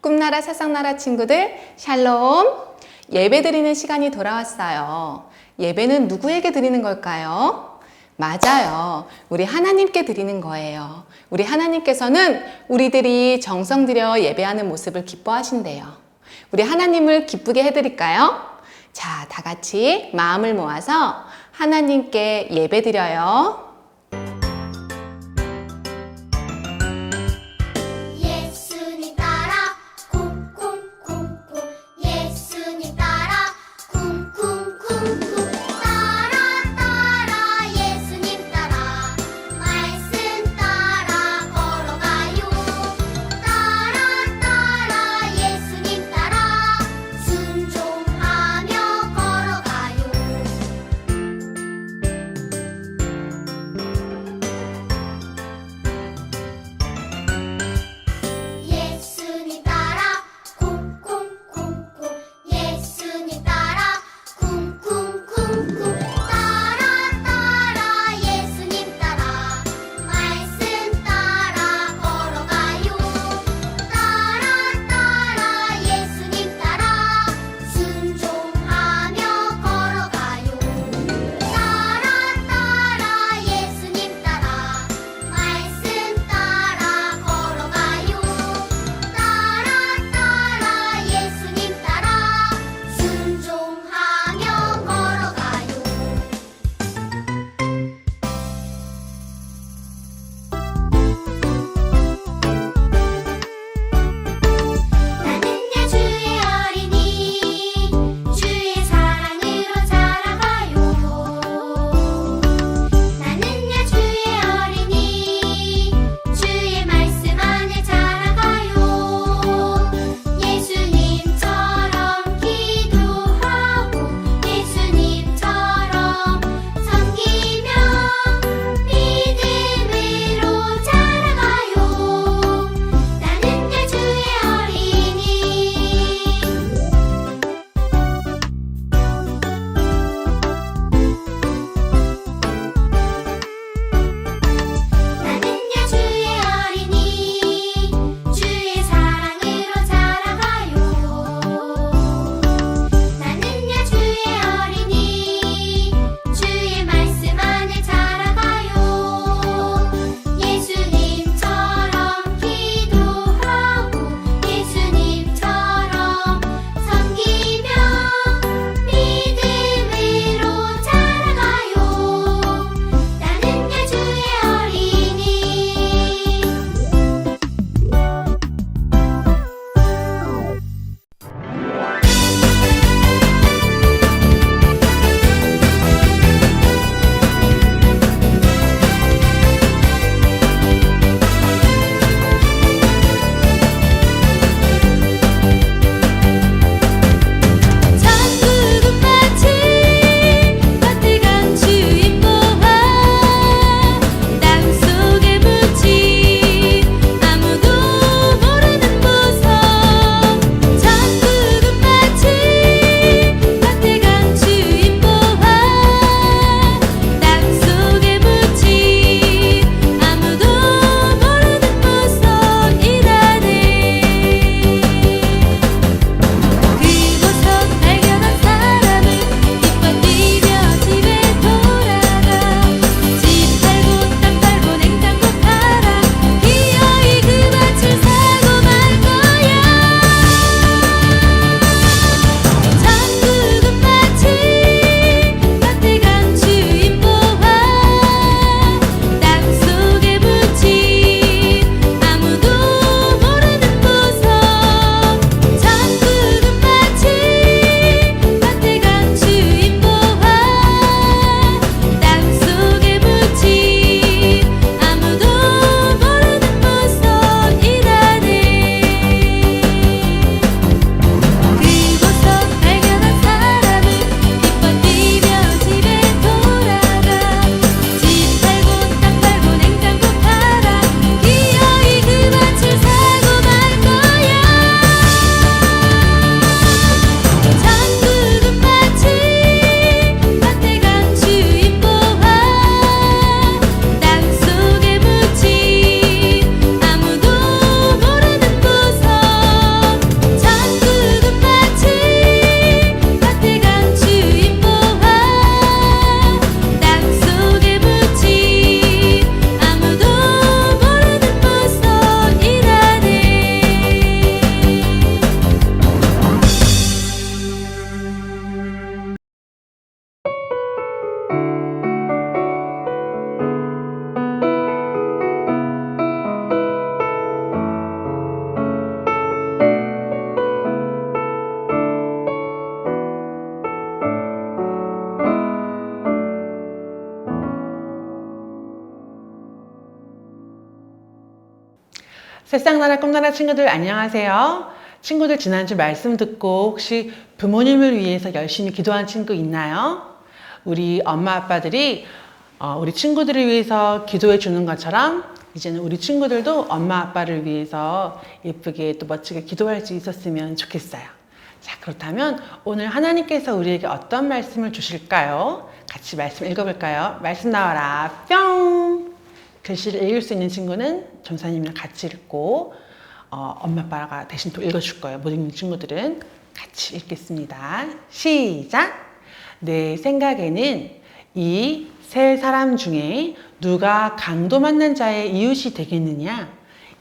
꿈나라 세상나라 친구들 샬롬 예배 드리는 시간이 돌아왔어요. 예배는 누구에게 드리는 걸까요? 맞아요. 우리 하나님께 드리는 거예요. 우리 하나님께서는 우리들이 정성 들여 예배하는 모습을 기뻐하신대요. 우리 하나님을 기쁘게 해드릴까요? 자, 다 같이 마음을 모아서 하나님께 예배 드려요. 세상 나라 꿈나라 친구들 안녕하세요. 친구들 지난주 말씀 듣고 혹시 부모님을 위해서 열심히 기도한 친구 있나요? 우리 엄마 아빠들이 어, 우리 친구들을 위해서 기도해 주는 것처럼 이제는 우리 친구들도 엄마 아빠를 위해서 예쁘게 또 멋지게 기도할 수 있었으면 좋겠어요. 자, 그렇다면 오늘 하나님께서 우리에게 어떤 말씀을 주실까요? 같이 말씀 읽어볼까요? 말씀 나와라. 뿅! 글씨를 읽을 수 있는 친구는 전사님이랑 같이 읽고 어, 엄마 아빠가 대신 또 읽어줄 거예요. 못 읽는 친구들은 같이 읽겠습니다. 시작. 내 생각에는 이 세 사람 중에 누가 강도 만난 자의 이웃이 되겠느냐?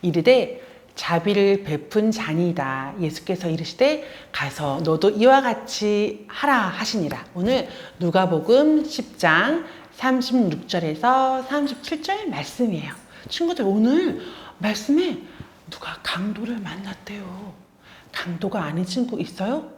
이르되 자비를 베푼 자니이다. 예수께서 이르시되 가서 너도 이와 같이 하라 하시니라. 오늘 누가복음 10장 36절에서 37절 말씀이에요. 친구들 오늘 말씀에 누가 강도를 만났대요. 강도가 아닌 친구 있어요?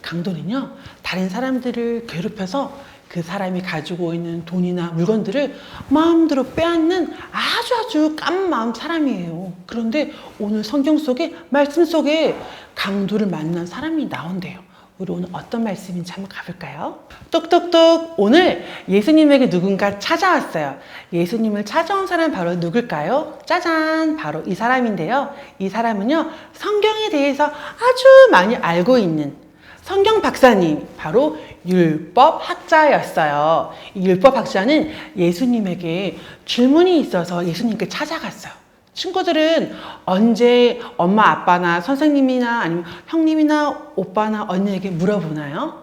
강도는요, 다른 사람들을 괴롭혀서 그 사람이 가지고 있는 돈이나 물건들을 마음대로 빼앗는 아주 아주 깐 마음 사람이에요. 그런데 오늘 성경 속에, 말씀 속에 강도를 만난 사람이 나온대요. 우리 오늘 어떤 말씀인지 한번 가볼까요? 똑똑똑! 오늘 예수님에게 누군가 찾아왔어요. 예수님을 찾아온 사람 바로 누굴까요? 짜잔! 바로 이 사람인데요. 이 사람은요, 성경에 대해서 아주 많이 알고 있는 성경 박사님, 바로 율법 학자였어요. 이 율법 학자는 예수님에게 질문이 있어서 예수님께 찾아갔어요. 친구들은 언제 엄마 아빠나 선생님이나 아니면 형님이나 오빠나 언니에게 물어보나요?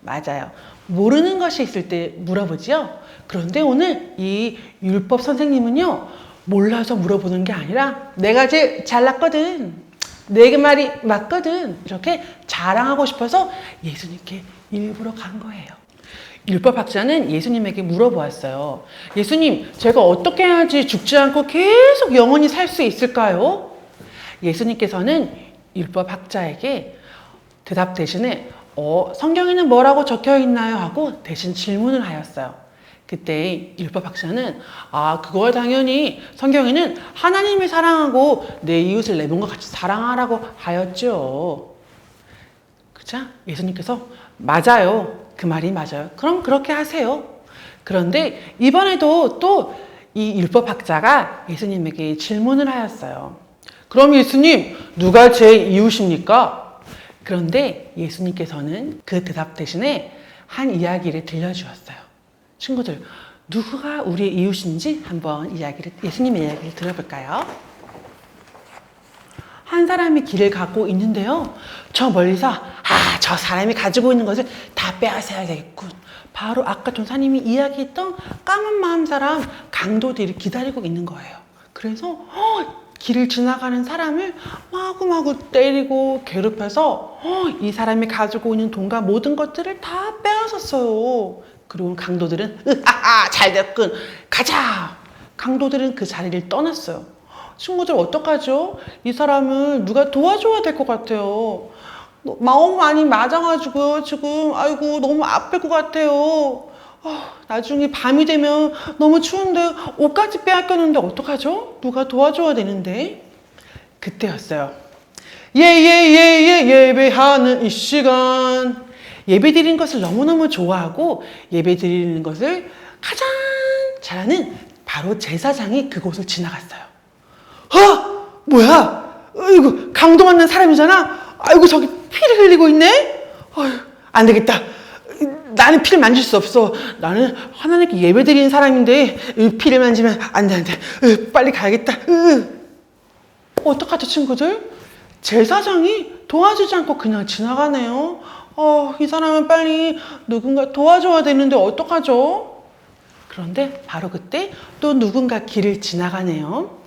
맞아요. 모르는 것이 있을 때 물어보지요. 그런데 오늘 이 율법 선생님은요, 몰라서 물어보는 게 아니라 내가 제일 잘났거든. 내 말이 맞거든. 이렇게 자랑하고 싶어서 예수님께 일부러 간 거예요. 율법학자는 예수님에게 물어보았어요. 예수님, 제가 어떻게 해야지 죽지 않고 계속 영원히 살 수 있을까요? 예수님께서는 율법학자에게 대답 대신에 어, 성경에는 뭐라고 적혀 있나요? 하고 대신 질문을 하였어요. 그때 율법학자는 아, 그걸 당연히 성경에는 하나님을 사랑하고 내 이웃을 내 몸과 같이 사랑하라고 하였죠. 그죠? 예수님께서 맞아요. 그 말이 맞아요. 그럼 그렇게 하세요. 그런데 이번에도 또 이 율법학자가 예수님에게 질문을 하였어요. 그럼 예수님, 누가 제 이웃입니까? 그런데 예수님께서는 그 대답 대신에 한 이야기를 들려주었어요. 친구들, 누구가 우리의 이웃인지 한번 이야기를, 예수님의 이야기를 들어볼까요? 한 사람이 길을 가고 있는데요. 저 멀리서, 아, 저 사람이 가지고 있는 것을 다 빼앗아야 되겠군. 바로 아까 전사님이 이야기했던 까만 마음 사람 강도들이 기다리고 있는 거예요. 그래서, 어, 길을 지나가는 사람을 마구마구 때리고 괴롭혀서 어, 이 사람이 가지고 있는 돈과 모든 것들을 다 빼앗았어요. 그리고 강도들은 으하하 잘 됐군 가자. 강도들은 그 자리를 떠났어요. 친구들 어떡하죠? 이 사람을 누가 도와줘야 될 것 같아요. 마음 많이 맞아가지고 지금 아이고 너무 아플 것 같아요. 아, 나중에 밤이 되면 너무 추운데 옷까지 빼앗겼는데 어떡하죠? 누가 도와줘야 되는데 그때였어요. 예예 예 예 예배하는 이 시간 예배 드리는 것을 너무너무 좋아하고 예배 드리는 것을 가장 잘하는 바로 제사장이 그곳을 지나갔어요. 아 뭐야? 아이고 강도 맞는 사람이잖아. 아이고 저기 피를 흘리고 있네. 어휴, 안 되겠다. 나는 피를 만질 수 없어. 나는 하나님께 예배 드리는 사람인데 이 피를 만지면 안 돼, 안 돼. 으, 빨리 가야겠다. 으. 어떡하죠, 친구들? 제사장이 도와주지 않고 그냥 지나가네요. 어, 이 사람은 빨리 누군가 도와줘야 되는데 어떡하죠? 그런데 바로 그때 또 누군가 길을 지나가네요.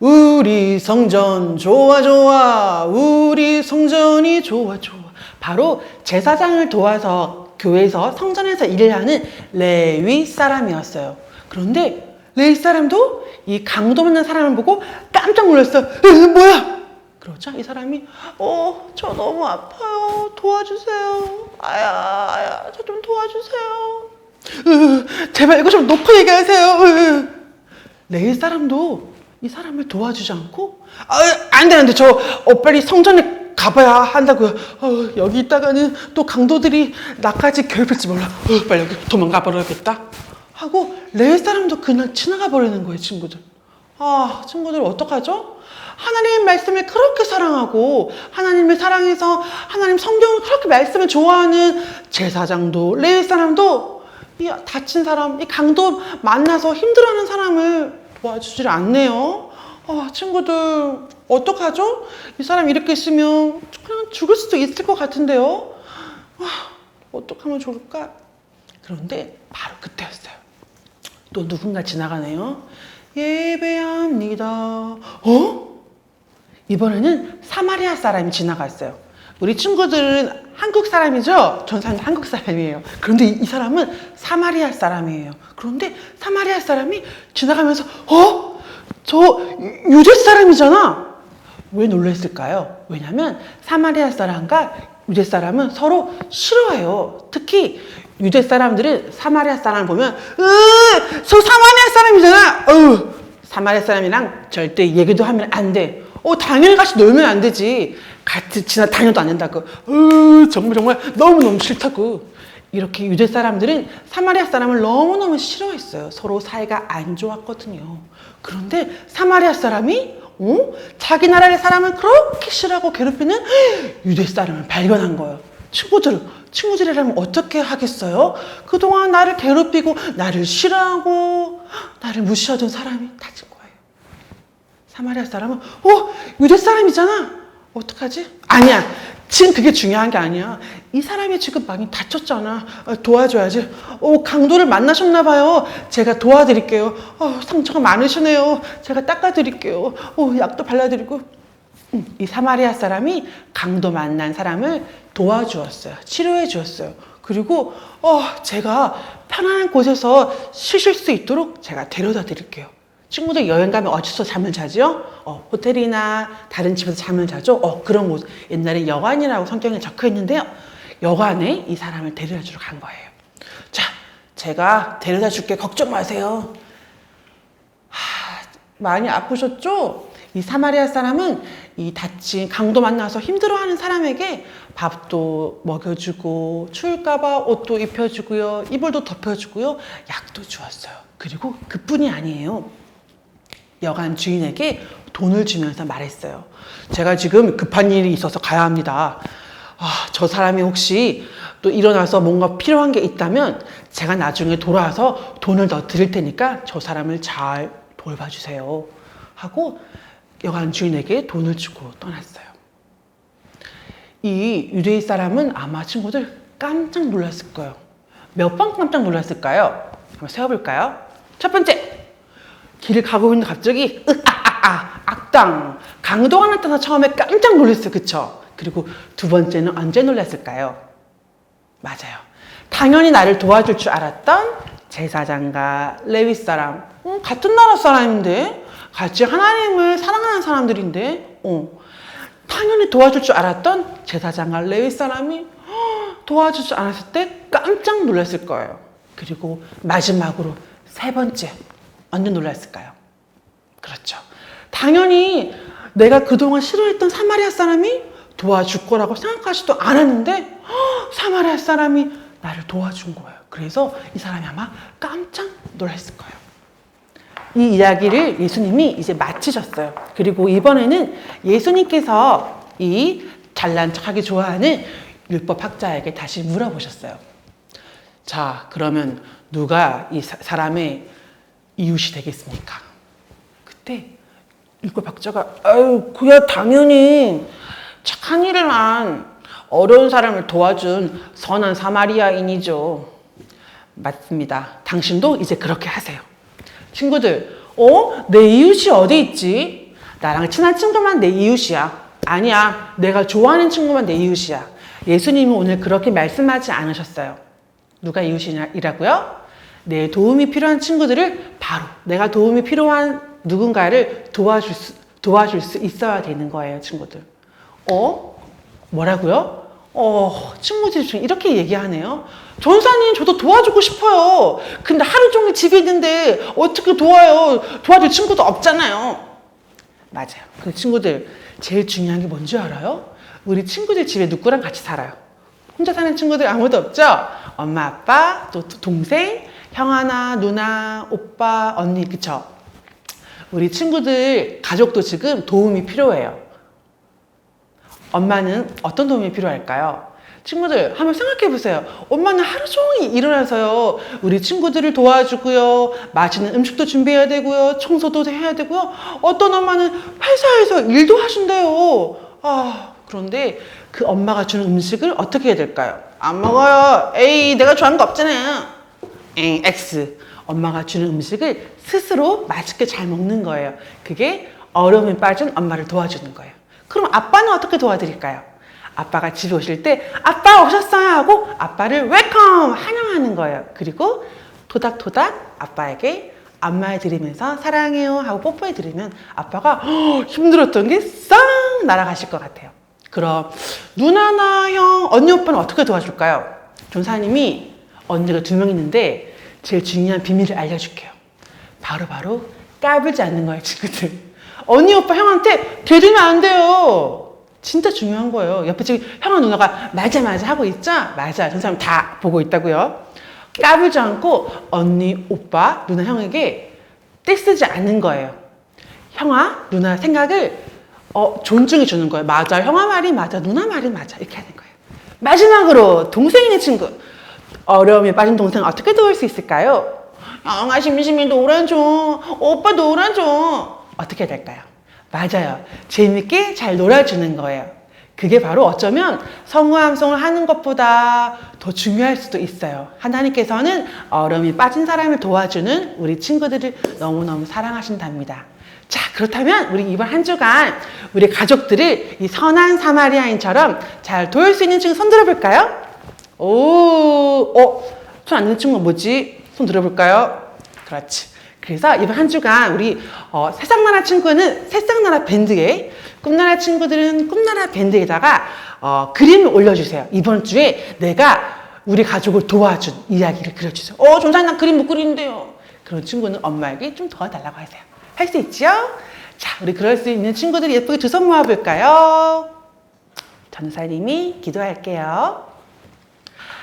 우리 성전 좋아 좋아 우리 성전이 좋아 좋아 바로 제사장을 도와서 교회에서 성전에서 일을 하는 레위 사람이었어요. 그런데 레위 사람도 이 강도 만난 사람을 보고 깜짝 놀랐어. 으, 뭐야? 그러자 이 사람이 어, 저 너무 아파요. 도와주세요. 아야, 아야, 저 좀 도와주세요. 으, 제발 이거 좀 놓고 얘기하세요. 으. 레위 사람도 이 사람을 도와주지 않고 아, 안돼 안돼 저 어, 빨리 성전에 가봐야 한다고요. 어, 여기 있다가는 또 강도들이 나까지 괴롭힐지 몰라. 어, 빨리 여기 도망가 버려야겠다. 하고 레위 사람도 그냥 지나가 버리는 거예요, 친구들. 아, 친구들 어떡하죠? 하나님 말씀을 그렇게 사랑하고 하나님을 사랑해서 하나님 성경을 그렇게 말씀을 좋아하는 제사장도 레위 사람도 이 다친 사람, 이 강도 만나서 힘들어하는 사람을 도 와주질 않네요. 아, 친구들 어떡하죠? 이 사람 이렇게 있으면 그냥 죽을 수도 있을 것 같은데요. 아, 어떡하면 좋을까? 그런데 바로 그때였어요. 또 누군가 지나가네요. 예배합니다. 어? 이번에는 사마리아 사람이 지나갔어요. 우리 친구들은 한국 사람이죠? 전 사람 한국 사람이에요. 그런데 이, 이 사람은 사마리아 사람이에요. 그런데 사마리아 사람이 지나가면서 어? 저 유- 유대 사람이잖아. 왜 놀랐을까요? 왜냐면 사마리아 사람과 유대 사람은 서로 싫어해요. 특히 유대 사람들은 사마리아 사람을 보면 으, 저 사마리아 사람이잖아. 어우, 사마리아 사람이랑 절대 얘기도 하면 안 돼. 어, 당연히 같이 놀면 안 되지. 같이 지나 다녀도 안 된다고. 으, 정말 정말 너무너무 싫다고. 이렇게 유대 사람들은 사마리아 사람을 너무너무 싫어했어요. 서로 사이가 안 좋았거든요. 그런데 사마리아 사람이 어? 자기 나라의 사람을 그렇게 싫어하고 괴롭히는 유대 사람을 발견한 거예요. 친구들, 친구들이라면 어떻게 하겠어요? 그동안 나를 괴롭히고 나를 싫어하고 나를 무시하던 사람이 다친 거예요. 사마리아 사람은 어? 유대 사람이잖아. 어떡하지? 아니야. 지금 그게 중요한 게 아니야. 이 사람이 지금 많이 다쳤잖아. 어, 도와줘야지. 어 강도를 만나셨나 봐요. 제가 도와드릴게요. 어 상처가 많으시네요. 제가 닦아드릴게요. 어 약도 발라드리고. 음, 이 사마리아 사람이 강도 만난 사람을 도와주었어요. 치료해 주었어요. 그리고 어 제가 편안한 곳에서 쉬실 수 있도록 제가 데려다 드릴게요 친구들 여행 가면 어디서 잠을 자죠? 어, 호텔이나 다른 집에서 잠을 자죠? 어, 그런 곳. 옛날에 여관이라고 성경에 적혀 있는데요. 여관에 이 사람을 데려다 주러 간 거예요. 자, 제가 데려다 줄게. 걱정 마세요. 하, 많이 아프셨죠? 이 사마리아 사람은 이 다친 강도 만나서 힘들어하는 사람에게 밥도 먹여주고 추울까봐 옷도 입혀주고요 이불도 덮여주고요 약도 주었어요 그리고 그뿐이 아니에요 여관 주인에게 돈을 주면서 말했어요. 제가 지금 급한 일이 있어서 가야 합니다. 아, 저 사람이 혹시 또 일어나서 뭔가 필요한 게 있다면 제가 나중에 돌아와서 돈을 더 드릴 테니까 저 사람을 잘 돌봐주세요. 하고 여관 주인에게 돈을 주고 떠났어요. 이 유대인 사람은 아마 친구들 깜짝 놀랐을 거예요. 몇 번 깜짝 놀랐을까요? 한번 세워볼까요? 첫 번째, 길을 가고 있는데 갑자기 으아아아 악당. 강도가 나타나 처음에 깜짝 놀랐어요. 그쵸? 그리고 두 번째는 언제 놀랐을까요? 맞아요. 당연히 나를 도와줄 줄 알았던 제사장과 레위 사람. 음, 같은 나라 사람인데. 같이 하나님을 사랑하는 사람들인데. 어. 당연히 도와줄 줄 알았던 제사장과 레위 사람이 헉, 도와줄 줄 알았을 때 깜짝 놀랐을 거예요. 그리고 마지막으로 세 번째 언제 놀랐을까요? 그렇죠. 당연히 내가 그동안 싫어했던 사마리아 사람이 도와줄 거라고 생각하지도 않았는데 헉, 사마리아 사람이 나를 도와준 거예요. 그래서 이 사람이 아마 깜짝 놀랐을 거예요. 이 이야기를 예수님이 이제 마치셨어요. 그리고 이번에는 예수님께서 이 잘난 척하기 좋아하는 율법 학자에게 다시 물어보셨어요. 자, 그러면 누가 이 사- 사람의 이웃이 되겠습니까? 그때 학자가 아유 그야 당연히 착한 일을 한 어려운 사람을 도와준 선한 사마리아인이죠. 맞습니다. 당신도 이제 그렇게 하세요. 친구들, 어? 내 이웃이 어디 있지? 나랑 친한 친구만 내 이웃이야. 아니야. 내가 좋아하는 친구만 내 이웃이야. 예수님은 오늘 그렇게 말씀하지 않으셨어요. 누가 이웃이라고요? 내 도움이 필요한 친구들을 바로 내가 도움이 필요한 누군가를 도와줄 수, 도와줄 수 있어야 되는 거예요, 친구들. 어? 뭐라고요? 어, 친구들이 좀 이렇게 얘기하네요. 전사님, 저도 도와주고 싶어요. 근데 하루 종일 집에 있는데 어떻게 도와요? 도와줄 친구도 없잖아요. 맞아요. 그 친구들 제일 중요한 게 뭔지 알아요? 우리 친구들 집에 누구랑 같이 살아요? 혼자 사는 친구들 아무도 없죠? 엄마, 아빠, 또 동생, 형아나 누나, 오빠, 언니, 그쵸? 우리 친구들 가족도 지금 도움이 필요해요. 엄마는 어떤 도움이 필요할까요? 친구들 한번 생각해 보세요. 엄마는 하루 종일 일어나서요. 우리 친구들을 도와주고요. 맛있는 음식도 준비해야 되고요. 청소도 해야 되고요. 어떤 엄마는 회사에서 일도 하신대요. 아, 그런데 그 엄마가 주는 음식을 어떻게 해야 될까요? 안 먹어요. 에이, 내가 좋아하는 거 없잖아요. X. 엄마가 주는 음식을 스스로 맛있게 잘 먹는 거예요. 그게 어려움에 빠진 엄마를 도와주는 거예요. 그럼 아빠는 어떻게 도와드릴까요? 아빠가 집에 오실 때 아빠 오셨어요 하고 아빠를 웰컴 환영하는 거예요. 그리고 토닥토닥 아빠에게 안마해 드리면서 사랑해요 하고 뽀뽀해 드리면 아빠가 "허, 힘들었던 게 싹 날아가실 것 같아요. 그럼 누나나 형, 언니 오빠는 어떻게 도와줄까요? 전사님이 언니가 두 명 있는데 제일 중요한 비밀을 알려줄게요. 바로 바로 까불지 않는 거예요, 친구들. 언니, 오빠, 형한테 대들면 안 돼요. 진짜 중요한 거예요. 옆에 지금 형아 누나가 맞아 맞아 하고 있죠? 맞아. 전 사람 다 보고 있다고요. 까불지 않고 언니, 오빠, 누나, 형에게 떼쓰지 않는 거예요. 형아, 누나 생각을 어, 존중해 주는 거예요. 맞아. 형아 말이 맞아. 누나 말이 맞아. 이렇게 하는 거예요. 마지막으로 동생이네 친구. 어려움에 빠진 동생 어떻게 도울 수 있을까요? 영아 심심이 놀아줘. 오빠 놀아줘. 어떻게 해야 될까요? 맞아요. 재밌게 잘 놀아주는 거예요. 그게 바로 어쩌면 성우함송을 하는 것보다 더 중요할 수도 있어요. 하나님께서는 어려움이 빠진 사람을 도와주는 우리 친구들을 너무너무 사랑하신답니다. 자, 그렇다면 우리 이번 한 주간 우리 가족들을 이 선한 사마리아인처럼 잘 도울 수 있는 친구 손 들어 볼까요? 오, 어, 손 안 드는 친구가 뭐지? 손 들어볼까요? 그렇지. 그래서 이번 한 주간 우리 어, 세상나라 친구는 세상나라 밴드에 꿈나라 친구들은 꿈나라 밴드에다가 어, 그림을 올려주세요. 이번 주에 내가 우리 가족을 도와준 이야기를 그려주세요. 어, 전사님 나 그림 못 그리는데요. 그런 친구는 엄마에게 좀 도와달라고 하세요. 할 수 있죠? 자, 우리 그럴 수 있는 친구들이 예쁘게 두 손 모아볼까요? 전사님이 기도할게요.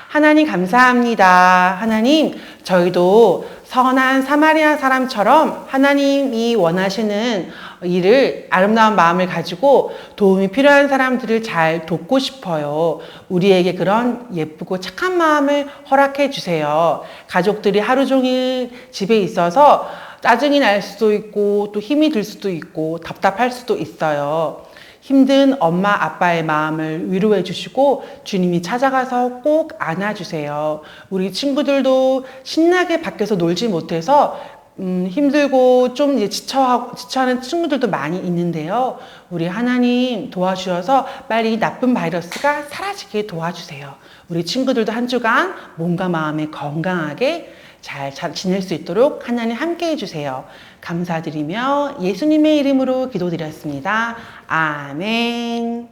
하나님 감사합니다. 하나님, 저희도 선한 사마리아 사람처럼 하나님이 원하시는 일을 아름다운 마음을 가지고 도움이 필요한 사람들을 잘 돕고 싶어요. 우리에게 그런 예쁘고 착한 마음을 허락해 주세요. 가족들이 하루 종일 집에 있어서 짜증이 날 수도 있고 또 힘이 들 수도 있고 답답할 수도 있어요. 힘든 엄마 아빠의 마음을 위로해 주시고 주님이 찾아가서 꼭 안아주세요. 우리 친구들도 신나게 밖에서 놀지 못해서 음, 힘들고 좀 이제 지쳐, 지쳐하는 친구들도 많이 있는데요. 우리 하나님 도와주셔서 빨리 이 나쁜 바이러스가 사라지게 도와주세요. 우리 친구들도 한 주간 몸과 마음에 건강하게 잘, 잘 지낼 수 있도록 하나님 함께 해주세요. 감사드리며 예수님의 이름으로 기도드렸습니다. 아멘.